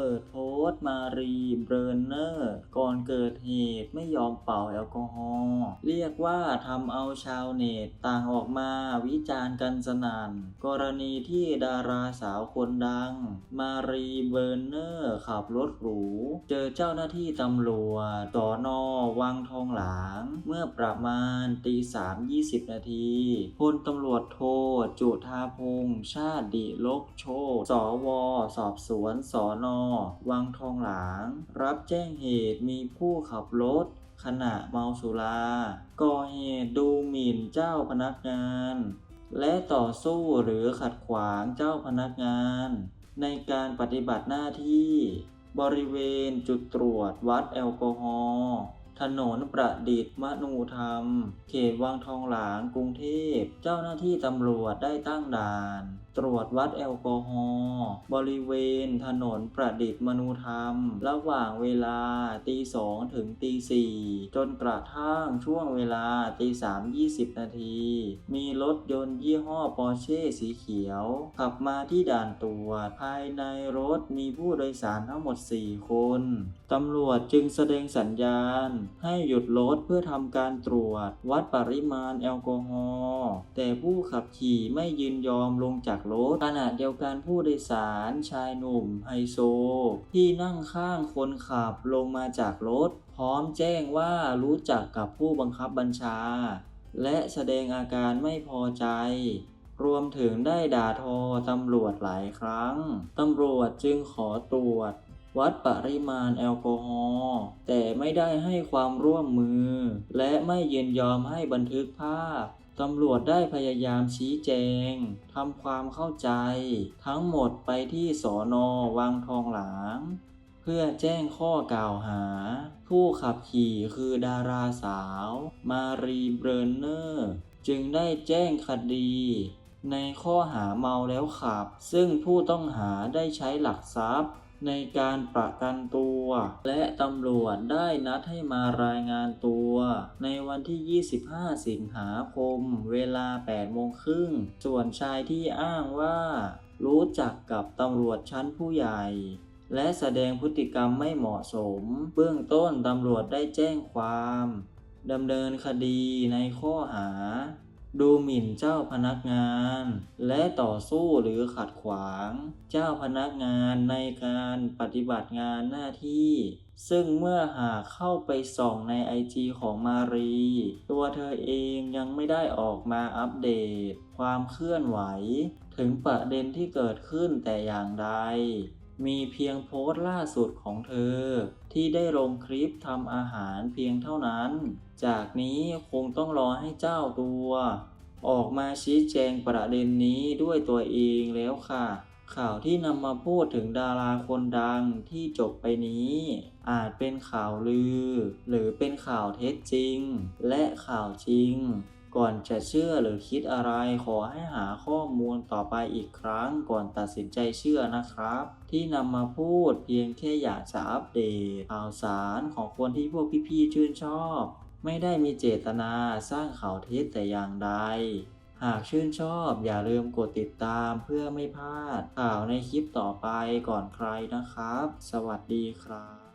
เปิดโพสต์มารีเบรนเนอร์ ก่อนเกิดเหตุไม่ยอมเป่าแอลกอฮอล์เรียกว่าทำเอาชาวเน็ตต่างออกมาวิจารณ์กันสนัน่น กรณีที่ดาราสาวคนดัง มารีเบรนเนอร์ ขับรถหรู เจอเจ้าหน้าที่ตำรวจสอนอวังทองหลาง เมื่อประมาณตีสามยี่สิบนาทีพลตำรวจโทจุธาพงษ์ชาติดิลกโชตสว สอบสวนสอนอวังทองหลาง รับแจ้งเหตุมีผู้ขับรถ ขณะเมาสุราก่อเหตุดูหมิ่นเจ้าพนักงาน และต่อสู้หรือขัดขวางเจ้าพนักงาน ในการปฏิบัติหน้าที่ บริเวณจุดตรวจวัดแอลกอฮอล์ถนนประดิษฐ์มนูธรรม เขตวังทองหลางกรุงเทพ เจ้าหน้าที่ตำรวจได้ตั้งด่าน ตรวจวัดแอลกอฮอล์บริเวณถนนประดิษฐ์มนูธรรม ระหว่างเวลาตีสองถึงตีสี่จนกระทั่งช่วงเวลาตีสามยี่สิบนาที มีรถยนต์ยี่ห้อปอร์เช่สีเขียว ขับมาที่ด่านตรวจ ภายในรถมีผู้โดยสารทั้งหมด 4 คน ตำรวจจึงแสดงสัญญาณ ให้หยุดรถเพื่อทำการตรวจ วัดปริมาณแอลกอฮอล์แต่ผู้ขับขี่ไม่ยินยอมลงจากรถขณะเดียวกันผู้โดยสารชายหนุ่มไฮโซ ที่นั่งข้างคนขับลงมาจากรถ พร้อมแจ้งว่ารู้จักกับผู้บังคับบัญชา และแสดงอาการไม่พอใจ รวมถึงได้ด่าทอตำรวจหลายครั้ง ตำรวจจึงขอตรวจวัดปริมาณแอลกอฮอล์แต่ไม่ได้ให้ความร่วมมือ และไม่ยินยอมให้บันทึกภาพ ตำรวจได้พยายามชี้แจงทำความเข้าใจ ทั้งหมดไปที่สอนอวังทองหลาง เพื่อแจ้งข้อกล่าวหา ผู้ขับขี่คือดาราสาว มารีเบรนเนอร์ จึงได้แจ้งคดี ในข้อหาเมาแล้วขับ ซึ่งผู้ต้องหาได้ใช้หลักทรัพย์ ในการประกันตัว และตำรวจได้นัดให้มารายงานตัว ในวันที่ 25 สิงหาคม เวลา 8 โมงครึ่ง ส่วนชายที่อ้างว่า รู้จักกับตำรวจชั้นผู้ใหญ่และแสดงพฤติกรรมไม่เหมาะสม เบื้องต้นตำรวจได้แจ้งความ ดำเนินคดีในข้อหา ดูหมิ่นเจ้าพนักงาน และต่อสู้หรือขัดขวาง เจ้าพนักงานในการปฏิบัติงานหน้าที่ ซึ่งเมื่อหากเข้าไปส่องในไอจีของมารี ตัวเธอเองยังไม่ได้ออกมาอัปเดต ความเคลื่อนไหว ถึงประเด็นที่เกิดขึ้นแต่อย่างใด มีเพียงโพสต์ล่าสุดของเธอ ที่ได้ลงคลิปทำอาหารเพียงเท่านั้น จากนี้คงต้องรอให้เจ้าตัว ออกมาชี้แจงประเด็นนี้ด้วยตัวเองแล้วค่ะ ข่าวที่นำมาพูดถึงดาราคนดังที่จบไปนี้ อาจเป็นข่าวลือ หรือเป็นข่าวเท็จจริง และข่าวจริง ก่อนจะเชื่อหรือคิดอะไรขอให้หาข้อมูลต่อไปอีกครั้งก่อนตัดสินใจเชื่อนะครับ ที่นำมาพูดเพียงแค่อยากจะอัปเดตข่าวสารของคนที่พวกพี่ๆชื่นชอบ ไม่ได้มีเจตนาสร้างข่าวเท็จแต่อย่างใดหากชื่นชอบอย่าลืมกดติดตามเพื่อไม่พลาดข่าวในคลิปต่อไปก่อนใครนะครับ สวัสดีครับ